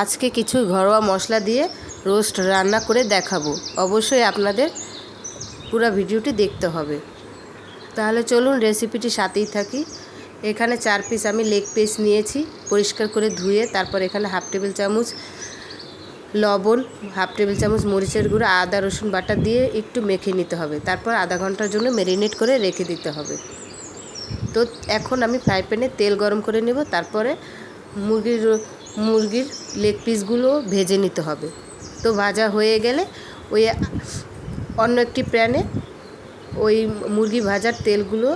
আজকে কিছু ঘরোয়া মশলা দিয়ে রোস্ট রান্না করে দেখাবো। অবশ্যই আপনাদের পুরো ভিডিওটি দেখতে হবে। তাহলে চলুন রেসিপিটি সাথেই থাকি। এখানে চার পিস আমি লেগ পিস নিয়েছি, পরিষ্কার করে ধুয়ে, তারপর এখানে হাফ টেবিল চামচ লবণ, হাফ টেবিল চামচ মরিচের গুঁড়ো, আদা, রসুন বাটা দিয়ে একটু মেখে নিতে হবে। তারপর আধা ঘণ্টার জন্য ম্যারিনেট করে রেখে দিতে হবে। তো এখন আমি ফ্রাই প্যানে তেল গরম করে নেব, তারপরে মুরগির মুরগির লেগ পিসগুলো ভেজে নিতে হবে। তো ভাজা হয়ে গেলে ওই অন্য একটি প্যানে ওই মুরগি ভাজার তেলগুলো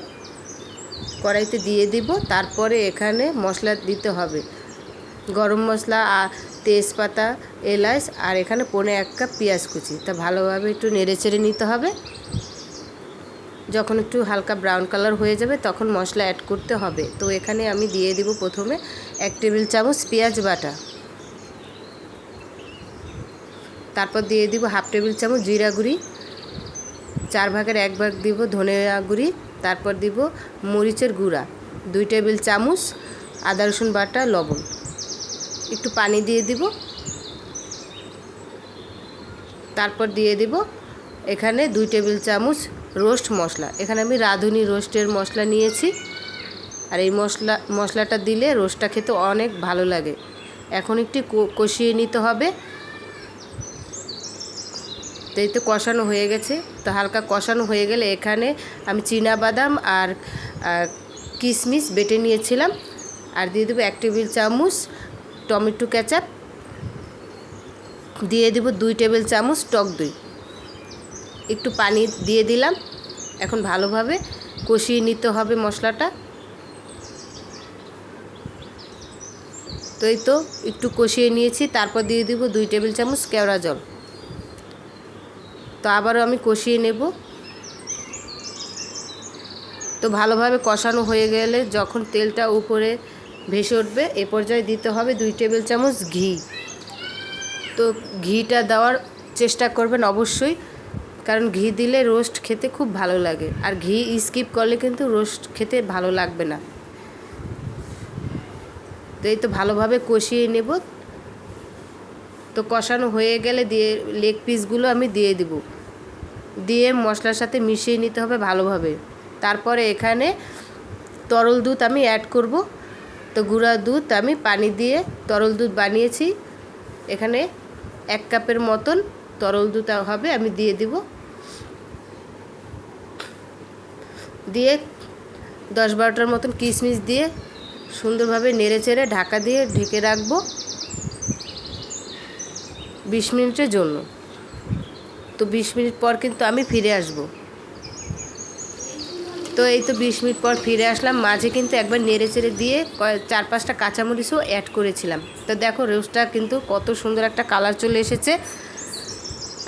কড়াইতে দিয়ে দিব। তারপরে এখানে মশলা দিতে হবে। গরম মশলা আর তেজপাতা, এলাচ আর এখানে পনে এক কাপ পেঁয়াজ কুচি। তা ভালোভাবে একটু নেড়ে চেড়ে নিতে হবে। যখন একটু হালকা ব্রাউন কালার হয়ে যাবে, তখন মশলা অ্যাড করতে হবে। তো এখানে আমি দিয়ে দিব প্রথমে এক টেবিল চামচ পেঁয়াজ বাটা। তারপর দিয়ে দিব হাফ টেবিল চামচ জিরা গুঁড়ি। চার ভাগের এক ভাগ দিব ধনিয়া গুঁড়ি। তারপর দিব মরিচের গুঁড়া। দুই টেবিল চামচ আদা রসুন বাটা, লবণ। একটু পানি দিয়ে দিব। তারপর দিয়ে দিব এখানে দুই টেবিল চামচ রোস্ট মশলা। এখানে আমি রাঁধুনি রোস্টের মশলা নিয়েছি। আর এই মশলা, মশলাটা দিলে রোস্টটা খেতে অনেক ভালো লাগে। এখন একটি কষিয়ে নিতে হবে। তো এই তো কষানো হয়ে গেছে। তো হালকা কষানো হয়ে গেলে এখানে আমি বাদাম আর কিশমিশ বেটে নিয়েছিলাম। আর দিয়ে দেবো এক টেবিল চামচ টমেটো কেচাপ। দিয়ে দেবো দুই টেবিল চামচ টক দই। একটু পানি দিয়ে দিলাম। এখন ভালোভাবে কষিয়ে নিতে হবে মশলাটা। তো এই তো একটু কষিয়ে নিয়েছি, তারপর দিয়ে দিব দুই টেবিল চামচ কেওড়া জল। তো আবারও আমি কষিয়ে নেব। তো ভালোভাবে কষানো হয়ে গেলে যখন তেলটা উপরে ভেসে উঠবে, এ পর্যায়ে দিতে হবে দুই টেবিল চামচ ঘি। তো ঘিটা দেওয়ার চেষ্টা করবেন অবশ্যই। কারণ ঘি দিলে রোস্ট খেতে খুব ভালো লাগে। আর ঘি স্কিপ করলে কিন্তু রোস্ট খেতে ভালো লাগবে না। তো এই তো ভালোভাবে কষিয়ে নেব। তো কষানো হয়ে গেলে দিয়ে লেগ পিসগুলো আমি দিয়ে দিব। দিয়ে মশলার সাথে মিশিয়ে নিতে হবে ভালোভাবে। তারপরে এখানে তরল দুধ আমি অ্যাড করব। তো গুঁড়া দুধ আমি পানি দিয়ে তরল দুধ বানিয়েছি। এখানে এক কাপের মতন তরল দুধ হবে আমি দিয়ে দিব। দিয়ে দশ বারোটার মতন কিশমিশ দিয়ে সুন্দরভাবে নেড়ে চেড়ে ঢাকা দিয়ে ঢেকে রাখব বিশ মিনিটের জন্য। তো বিশ মিনিট পর কিন্তু আমি ফিরে আসব। তো এই তো বিশ মিনিট পর ফিরে আসলাম। মাঝে কিন্তু একবার নেড়ে চেড়ে দিয়ে চার পাঁচটা কাঁচামরিচও অ্যাড করেছিলাম। তো দেখো রোস্টটা কিন্তু কত সুন্দর একটা কালার চলে এসেছে।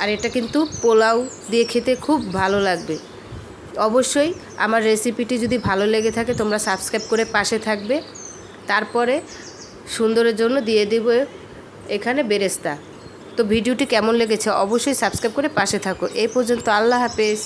আর এটা কিন্তু পোলাও দিয়ে খেতে খুব ভালো লাগবে। অবশ্যই আমার রেসিপিটি যদি ভালো লেগে থাকে, তোমরা সাবস্ক্রাইব করে পাশে থাকবে। তারপরে সুন্দরের জন্য দিয়ে দেব এখানে বেরেস্তা। তো ভিডিওটি কেমন লেগেছে অবশ্যই সাবস্ক্রাইব করে পাশে থাকো। এই পর্যন্ত আল্লাহ হাফেজ।